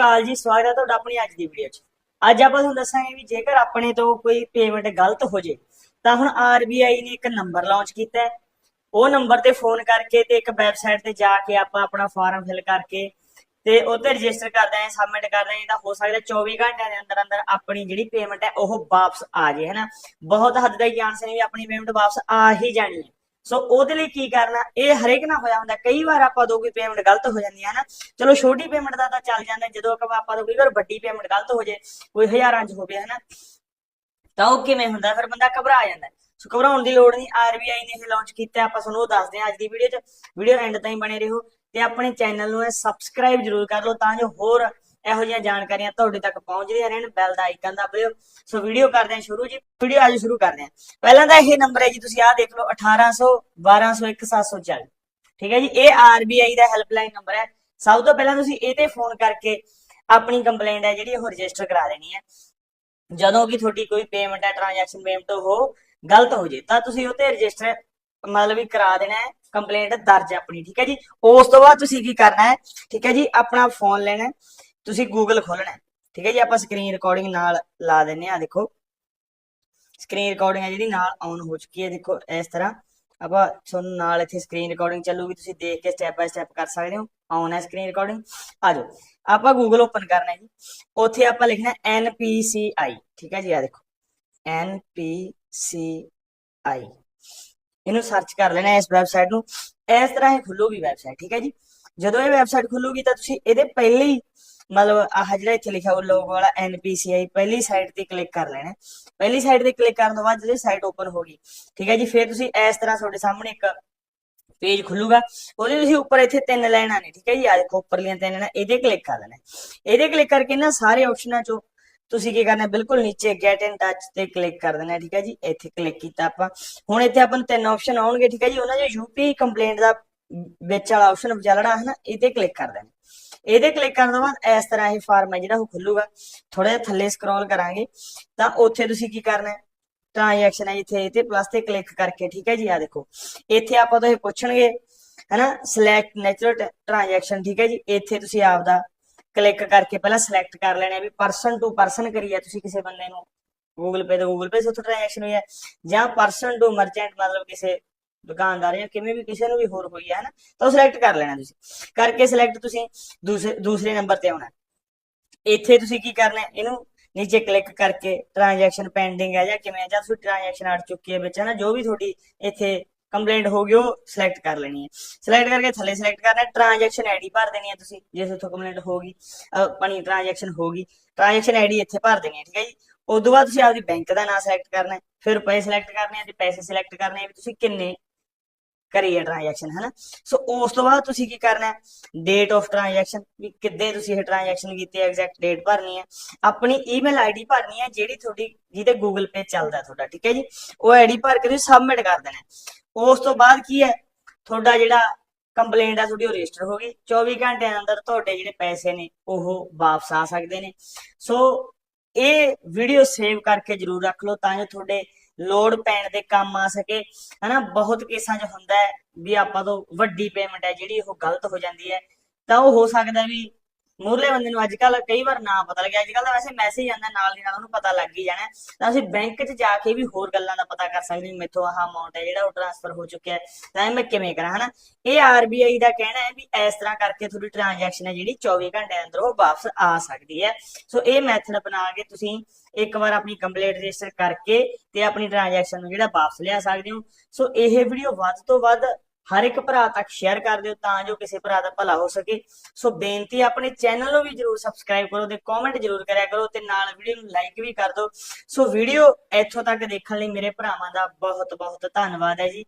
ਅਕਾਲ ਜੀ, ਸਵਾਗਤ ਹੈ ਤੁਹਾਡਾ ਆਪਣੀ ਅੱਜ ਦੀ ਵੀਡੀਓ 'ਚ। ਅੱਜ ਆਪਾਂ ਤੁਹਾਨੂੰ ਦੱਸਾਂਗੇ ਵੀ ਜੇਕਰ ਆਪਣੇ ਤੋਂ ਕੋਈ ਪੇਮੈਂਟ ਗਲਤ ਹੋ ਜੇ, ਤਾਂ ਹੁਣ ਆਰਬੀਆਈ ਨੇ ਇੱਕ ਨੰਬਰ ਲਾਂਚ ਕੀਤਾ ਹੈ। ਉਹ ਨੰਬਰ ਤੇ ਫੋਨ ਕਰਕੇ ਤੇ ਇੱਕ ਵੈਬਸਾਈਟ ਤੇ ਜਾ ਕੇ ਆਪਾਂ ਆਪਣਾ ਫਾਰਮ ਫਿਲ ਕਰਕੇ ਤੇ ਉੱਤੇ ਰਜਿਸਟਰ ਕਰਦੇ ਆਂ ਸਬਮਿਟ ਕਰਦੇ ਆਂ ਤਾਂ ਹੋ ਸਕਦਾ 24 ਘੰਟਿਆਂ ਦੇ ਅੰਦਰ ਅੰਦਰ ਆਪਣੀ ਜਿਹੜੀ ਪੇਮੈਂਟ ਹੈ, ਉਹ ਵਾਪਸ ਆ ਜੇ, ਹੈਨਾ। ਬਹੁਤ ਹੱਦ ਤੱਕ ਚਾਂਸ ਨੇ ਵੀ ਆਪਣੀ ਪੇਮੈਂਟ ਵਾਪਸ ਆ ਹੀ ਜਾਣੀ ਹੈ। ਸੋ ਉਹਦੇ ਲਈ ਕੀ ਕਰਨਾ ਇਹ ਹਰੇਕ ਨਾਲ ਹੋਇਆ ਹੁੰਦਾ। ਕਈ ਵਾਰ ਆਪਾਂ ਤੋਂ ਕੋਈ ਪੇਮੈਂਟ ਗਲਤ ਹੋ ਜਾਂਦੀ ਹੈ ਨਾ ਚਲੋ, ਛੋਟੀ ਪੇਮੈਂਟ ਦਾ ਤਾਂ ਚੱਲ ਜਾਂਦਾ। ਜਦੋਂ ਆਪਾਂ ਤੋਂ ਕਈ ਵਾਰ ਵੱਡੀ ਪੇਮੈਂਟ ਗਲਤ ਹੋ ਜੇ ਕੋਈ ਹਜ਼ਾਰਾਂ ਚ ਹੋਵੇ, ਹਨਾ? ਤਾਂ ਉਹ ਕਿਵੇਂ ਹੁੰਦਾ? ਫਿਰ ਬੰਦਾ ਘਬਰਾ ਜਾਂਦਾ। ਸੋ ਘਬਰਾਉਣ ਦੀ ਲੋੜ ਨਹੀਂ। ਆਰਬੀਆਈ ਨੇ ਇਹ ਲਾਂਚ ਕੀਤਾ। ਆਪਾਂ ਤੁਹਾਨੂੰ ਉਹ ਦੱਸਦੇ ਹਾਂ ਅੱਜ ਦੀ ਵੀਡੀਓ 'ਚ। ਵੀਡੀਓ ਐਂਡ ਤਾਈਂ ਬਣੇ ਰਹੋ ਤੇ ਆਪਣੇ ਚੈਨਲ ਨੂੰ ਸਬਸਕ੍ਰਾਈਬ ਜਰੂਰ ਕਰ ਲਓ ਤਾਂ ਜੋ ਹੋਰ ਇਹੋ ਜਿਹੀਆਂ ਜਾਣਕਾਰੀਆਂ ਤੁਹਾਡੇ ਤੱਕ ਪਹੁੰਚਦੀਆਂ ਰਹਿਣ ਬੈਲ ਦਾ ਆਈਕਨ ਦਬ ਦਿਓ ਸੋ ਵੀਡੀਓ ਕਰਦੇ ਹਾਂ ਸ਼ੁਰੂ ਜੀ। ਵੀਡੀਓ ਅੱਜ ਸ਼ੁਰੂ ਕਰਦੇ ਹਾਂ। ਪਹਿਲਾਂ ਤਾਂ ਇਹ ਨੰਬਰ ਹੈ ਜੀ, ਤੁਸੀਂ ਆਹ ਦੇਖ ਲਓ 1800 1201 740 ਠੀਕ ਹੈ ਜੀ? ਇਹ ਆਰਬੀਆਈ ਦਾ ਹੈਲਪਲਾਈਨ ਨੰਬਰ ਹੈ। ਸਭ ਤੋਂ ਪਹਿਲਾਂ ਤੁਸੀਂ ਇਹ ਤੇ ਫੋਨ ਕਰਕੇ ਆਪਣੀ ਕੰਪਲੇਂਟ ਹੈ ਜਿਹੜੀ ਉਹ ਰਜਿਸਟਰ ਕਰਾ ਦੇਣੀ ਹੈ। ਜਦੋਂ ਕਿ ਤੁਹਾਡੀ ਕੋਈ ਪੇਮੈਂਟ ਹੈ ਟ੍ਰਾਂਜੈਕਸ਼ਨ ਪੇਮੈਂਟ ਹੋ, ਗਲਤ ਹੋ ਜੇ, ਤਾਂ ਤੁਸੀਂ ਉਹ ਤੇ ਰਜਿਸਟਰ ਮਤਲਬ ਵੀ ਕਰਾ ਦੇਣਾ ਹੈ ਕੰਪਲੇਂਟ ਦਰਜ ਆਪਣੀ। ਠੀਕ ਹੈ ਜੀ? ਉਸ ਤੋਂ ਬਾਅਦ ਤੁਸੀਂ ਕੀ ਕਰਨਾ ਹੈ? ਠੀਕ ਹੈ ਜੀ? ਆਪਣਾ ਫੋਨ ਲੈਣਾ ਤੁਸੀਂ ਗੂਗਲ ਖੋਲਣਾ ਠੀਕ ਹੈ ਜੀ, ਆਪਾਂ ਸਕਰੀਨ ਰਿਕਾਰਡਿੰਗ ਨਾਲ ਲਾ ਦਿੰਨੇ ਆ ਦੇਖੋ। ਸਕਰੀਨ ਰਿਕਾਰਡਿੰਗ ਹੈ ਜਿਹੜੀ, ਨਾਲ ਆਨ ਹੋ ਚੁੱਕੀ ਹੈ, ਦੇਖੋ, ਇਸ ਤਰ੍ਹਾਂ। ਆਪਾਂ ਤੁਹਾਨੂੰ ਨਾਲ ਇੱਥੇ ਸਕਰੀਨ ਰਿਕਾਰਡਿੰਗ ਚੱਲੂਗੀ, ਤੁਸੀਂ ਦੇਖ ਕੇ ਸਟੈਪ ਬਾਈ ਸਟੈਪ ਕਰ ਸਕਦੇ ਹੋ। ਆਨ ਹੈ ਸਕਰੀਨ ਰਿਕਾਰਡਿੰਗ ਆ ਜਾਓ, ਆਪਾਂ ਗੂਗਲ ਓਪਨ ਕਰਨਾ ਹੈ ਜੀ। ਉੱਥੇ ਆਪਾਂ ਲਿਖਣਾ NPCI ਠੀਕ ਹੈ ਜੀ ਆ ਦੇਖੋ। NPCI ਇਹਨੂੰ ਸਰਚ ਕਰ ਲੈਣਾ ਇਸ ਵੈਬਸਾਈਟ ਨੂੰ। ਇਸ ਤਰ੍ਹਾਂ ਇਹ ਖੁੱਲੂਗੀ ਵੈਬਸਾਈਟ ਠੀਕ ਹੈ ਜੀ। ਜਦੋਂ ਇਹ ਵੈਬਸਾਈਟ ਖੁੱਲੂਗੀ ਤਾਂ ਤੁਸੀਂ ਇਹਦੇ ਪਹਿਲੇ ਹੀ ਮਤਲਬ ਆਹ ਜਿਹੜਾ ਇੱਥੇ ਲਿਖਿਆ ਉਹ ਲੋਗੋ ਵਾਲਾ NPCI ਪਹਿਲੀ ਸਾਈਟ ਤੇ ਕਲਿੱਕ ਕਰ ਲੈਣਾ। ਪਹਿਲੀ ਸਾਈਟ ਤੇ ਕਲਿੱਕ ਕਰਨ ਤੋਂ ਬਾਅਦ ਜਿਹੜੀ ਸਾਈਟ ਓਪਨ ਹੋ ਗਈ। ਠੀਕ ਹੈ ਜੀ, ਫਿਰ ਤੁਸੀਂ ਇਸ ਤਰ੍ਹਾਂ ਤੁਹਾਡੇ ਸਾਹਮਣੇ ਇੱਕ ਪੇਜ ਖੁੱਲੂਗਾ। ਉਹਦੇ ਤੁਸੀਂ ਉੱਪਰ ਇੱਥੇ ਤਿੰਨ ਲਾਈਨਾਂ ਨੇ, ਠੀਕ ਹੈ ਜੀ। ਆ ਦੇਖੋ, ਉੱਪਰਲੀਆਂ ਤਿੰਨ ਲਾਈਨਾਂ ਇਹਦੇ ਕਲਿੱਕ ਕਰ ਲੈਣਾ। ਇਹਦੇ ਕਲਿੱਕ ਕਰਕੇ ਨਾ ਸਾਰੇ ਆਪਸ਼ਨਾਂ ਚੋਂ ਤੁਸੀਂ ਕੀ ਕਰਨਾ, ਬਿਲਕੁਲ ਨੀਚੇ ਗੈਟ ਇਨ ਟੱਚ ਤੇ ਕਲਿੱਕ ਕਰ ਦੇਣਾ, ਠੀਕ ਹੈ ਜੀ। ਇੱਥੇ ਕਲਿੱਕ ਕੀਤਾ ਆਪਾਂ। ਹੁਣ ਇੱਥੇ ਆਪਾਂ ਨੂੰ ਤਿੰਨ ਆਪਸ਼ਨ ਆਉਣਗੇ, ਠੀਕ ਹੈ ਜੀ। ਉਹਨਾਂ 'ਚ ਯੂਪੀ ਕੰਪਲੇਂਟ ਦਾ ਵਿੱਚ ਵਾਲਾ ਆਪਸ਼ਨ ਵਿਚਾਲੜਾ ਹੈ ਨਾ, ਇਹਦੇ ਕਲਿੱਕ ਕਰ ਦੇਣਾ। ਇਹਦੇ ਕਲਿੱਕ ਕਰਨ ਤੋਂ ਬਾਅਦ ਇਸ ਤਰ੍ਹਾਂ ਇਹ ਫਾਰਮ ਹੈ ਜਿਹੜਾ ਉਹ ਖੁੱਲੂਗਾ। ਥੋੜਾ ਜਿਹਾ ਥੱਲੇ ਸਕਰੋਲ ਕਰਾਂਗੇ, ਤਾਂ ਉੱਥੇ ਤੁਸੀਂ ਕੀ ਕਰਨਾ ਹੈ? ਟ੍ਰਾਂਜੈਕਸ਼ਨ ਹੈ ਜਿੱਥੇ ਤੇ ਪਲੱਸ ਤੇ ਕਲਿੱਕ ਕਰਕੇ, ਠੀਕ ਹੈ ਜੀ ਆ ਦੇਖੋ। ਇੱਥੇ ਆਪਾਂ ਤੋਂ ਇਹ ਪੁੱਛਣਗੇ, ਹੈਨਾ? ਸਿਲੈਕਟ ਨੈਚੁਰਲ ਟ੍ਰਾਂਜੈਕਸ਼ਨ ਠੀਕ ਹੈ ਜੀ? ਇੱਥੇ ਤੁਸੀਂ ਆਪਦਾ ਕਲਿੱਕ ਕਰਕੇ ਪਹਿਲਾਂ ਸਿਲੈਕਟ ਕਰ ਲੈਣਾ ਵੀ ਪਰਸਨ ਟੂ ਪਰਸਨ ਕਰੀ ਤੁਸੀਂ ਕਿਸੇ ਬੰਦੇ ਨੂੰ। ਗੂਗਲ ਪੇ ਤੋਂ ਗੂਗਲ ਪੇ ਤੋਂ ਟ੍ਰਾਂਜੈਕਸ਼ਨ ਹੋਈ ਹੈ। ਜਾਂ ਪਰਸਨ ਟੂ ਮਰਚੈਂਟ ਮਤਲਬ ਕਿਸੇ ਦੁਕਾਨਦਾਰ ਜਾਂ ਕਿਵੇਂ ਵੀ ਕਿਸੇ ਨੂੰ ਵੀ ਹੋਰ ਹੋਈ ਹੈ ਹਨਾ ਤਾਂ ਸਿਲੈਕਟ ਕਰ ਲੈਣਾ ਤੁਸੀਂ। ਕਰਕੇ ਸਿਲੈਕਟ ਤੁਸੀਂ ਦੂਸਰੇ ਦੂਸਰੇ ਨੰਬਰ ਤੇ ਆਉਣਾ। ਇੱਥੇ ਤੁਸੀਂ ਕੀ ਕਰਨਾ, ਇਹਨੂੰ ਨੀਚੇ ਕਲਿੱਕ ਕਰਕੇ ਟ੍ਰਾਂਜੈਕਸ਼ਨ ਪੈਂਡਿੰਗ ਹੈ ਜਾਂ ਕਿਵੇਂ ਜਾਂ ਤੁਸੀਂ ਟ੍ਰਾਂਜੈਕਸ਼ਨ ਅੜ ਚੁੱਕੀ ਹੈ ਵਿੱਚ ਹੈ ਨਾ ਜੋ ਵੀ ਤੁਹਾਡੀ ਇੱਥੇ ਕੰਪਲੇਂਟ ਹੋ ਗਈ, ਉਹ ਸਿਲੈਕਟ ਕਰ ਲੈਣੀ ਹੈ। ਸਿਲੈਕਟ ਕਰਕੇ ਥੱਲੇ ਸਿਲੈਕਟ ਕਰਨਾ ਟ੍ਰਾਂਜੈਕਸ਼ਨ ਆਈਡੀ ਭਰ ਦੇਣੀ ਹੈ ਤੁਸੀਂ, ਜਿਸ ਉੱਥੋਂ ਕੰਪਲੇਂਟ ਹੋ ਗਈ ਆਪਣੀ ਟ੍ਰਾਂਜੈਕਸ਼ਨ ਹੋ ਗਈ। ਟ੍ਰਾਂਜੈਕਸ਼ਨ ਆਈਡੀ ਇੱਥੇ ਭਰ ਦੇਣੀ ਹੈ, ਠੀਕ ਹੈ ਜੀ। ਉਸ ਤੋਂ ਬਾਅਦ ਤੁਸੀਂ ਆਪਦੀ ਬੈਂਕ ਦਾ ਨਾਮ ਸਿਲੈਕਟ ਕਰਨਾ ਹੈ, ਫਿਰ ਰੁਪਏ ਸਿਲੈਕਟ ਕਰਨੇ ਆ ਤੇ ਪੈਸੇ ਸਿਲੈਕਟ ਕਰਨੇ ਆ ਵੀ ਤੁਸੀਂ ਕਿੰਨੇ ਕਰੀ ਹੈ ਟ੍ਰਾਂਜੈਕਸ਼ਨ ਹੈ ਨਾ ਸੋ ਉਸ ਤੋਂ ਬਾਅਦ ਤੁਸੀਂ ਕੀ ਕਰਨਾ ਹੈ? ਡੇਟ ਆਫ ਟ੍ਰਾਂਜੈਕਸ਼ਨ ਵੀ ਕਿੱਦੇ ਤੁਸੀਂ ਇਹ ਟ੍ਰਾਂਜੈਕਸ਼ਨ ਕੀਤੀ ਹੈ ਐਗਜ਼ੈਕਟ ਡੇਟ ਭਰਨੀ ਹੈ? ਆਪਣੀ ਈਮੇਲ ਆਈਡੀ ਭਰਨੀ ਹੈ, ਜਿਹੜੀ ਤੁਹਾਡੀ, ਜਿਹਦੇ ਗੂਗਲ ਪੇ ਚੱਲਦਾ ਤੁਹਾਡਾ, ਠੀਕ ਹੈ ਜੀ? ਉਹ ਆਈਡੀ ਭਰ ਕੇ ਤੁਸੀਂ ਸਬਮਿਟ ਕਰ ਦੇਣਾ ਉਸ ਤੋਂ ਬਾਅਦ ਕੀ ਹੈ? ਤੁਹਾਡਾ ਜਿਹੜਾ ਕੰਪਲੇਂਟ ਆ ਤੁਹਾਡੀ ਉਹ ਰਜਿਸਟਰ ਹੋ ਗਈ। 24 ਘੰਟਿਆਂ ਦੇ ਅੰਦਰ ਤੁਹਾਡੇ ਜਿਹੜੇ ਪੈਸੇ ਨੇ, ਉਹ ਵਾਪਸ ਆ ਸਕਦੇ ਨੇ। ਸੋ ਇਹ ਵੀਡੀਓ ਸੇਵ ਕਰਕੇ ਜਰੂਰ ਰੱਖ ਲਓ, ਤਾਂ ਜੋ ਤੁਹਾਡੇ ਲੋੜ ਪੈਣ ਦੇ ਕੰਮ ਆ ਸਕੇ, ਹਨਾ? ਬਹੁਤ ਕੇਸਾਂ 'ਚ ਹੁੰਦਾ ਹੈ ਵੀ ਆਪਾਂ ਤੋਂ ਵੱਡੀ ਪੇਮੈਂਟ ਹੈ ਜਿਹੜੀ ਉਹ ਗਲਤ ਹੋ ਜਾਂਦੀ ਹੈ। ਤਾਂ ਉਹ ਹੋ ਸਕਦਾ ਵੀ ਮੂਰਲੇ ਬੰਦੇ ਨੂੰ ਅੱਜ ਕੱਲ ਕਈ ਵਾਰ ਨਾ ਪਤਾ ਲੱਗਿਆ, ਅੱਜ ਕੱਲ ਤਾਂ ਵੈਸੇ ਮੈਸੇਜ ਆਉਂਦਾ ਨਾਲ ਦੀ ਨਾਲ ਉਹਨੂੰ ਪਤਾ ਲੱਗ ਹੀ ਜਾਣਾ। ਤਾਂ ਅਸੀਂ ਬੈਂਕ 'ਚ ਜਾ ਕੇ ਵੀ ਹੋਰ ਗੱਲਾਂ ਦਾ ਪਤਾ ਕਰ ਸਕਦੇ ਹਾਂ ਮੇਥੋਂ ਆਹ ਅਮਾਉਂਟ ਹੈ, ਜਿਹੜਾ ਉਹ ਟ੍ਰਾਂਸਫਰ ਹੋ ਚੁੱਕਿਆ ਹੈ। ਤਾਂ ਮੈਂ ਕਿਵੇਂ ਕਰਾਂ, ਹਨਾ? ਇਹ ਆਰਬੀਆਈ ਦਾ ਕਹਿਣਾ ਹੈ ਵੀ ਇਸ ਤਰ੍ਹਾਂ ਕਰਕੇ ਤੁਹਾਡੀ ਟ੍ਰਾਂਜੈਕਸ਼ਨ ਹੈ ਜਿਹੜੀ 24 ਘੰਟੇ ਅੰਦਰ ਉਹ ਵਾਪਸ ਆ ਸਕਦੀ ਹੈ। ਸੋ ਇਹ ਮੈਥਡ ਅਪਣਾ ਕੇ ਤੁਸੀਂ ਇੱਕ ਵਾਰ ਆਪਣੀ ਕੰਪਲੀਟ ਰਜਿਸਟਰ ਕਰਕੇ ਤੇ ਆਪਣੀ ਟ੍ਰਾਂਜੈਕਸ਼ਨ ਨੂੰ ਜਿਹੜਾ ਵਾਪਸ ਲਿਆ ਸਕਦੇ ਹੋ। ਸੋ ਇਹ ਵੀਡੀਓ ਵੱਧ ਤੋਂ ਵੱਧ ਹਰ ਇੱਕ ਭਰਾ ਤੱਕ ਸ਼ੇਅਰ ਕਰ ਦਿਓ ਤਾਂ ਜੋ ਕਿਸੇ ਭਰਾ ਦਾ ਭਲਾ ਹੋ ਸਕੇ। ਸੋ ਬੇਨਤੀ ਆਪਣੇ ਚੈਨਲ ਨੂੰ ਵੀ ਜਰੂਰ ਸਬਸਕ੍ਰਾਈਬ ਕਰੋ ਤੇ ਕਮੈਂਟ ਜਰੂਰ ਕਰਿਆ ਕਰੋ ਤੇ ਨਾਲ ਵੀਡੀਓ ਨੂੰ ਲਾਈਕ ਵੀ ਕਰ ਦਿਓ। ਸੋ ਵੀਡੀਓ ਇੱਥੋਂ ਤੱਕ ਦੇਖਣ ਲਈ ਮੇਰੇ ਭਰਾਵਾਂ ਦਾ ਬਹੁਤ ਬਹੁਤ ਧੰਨਵਾਦ ਹੈ ਜੀ।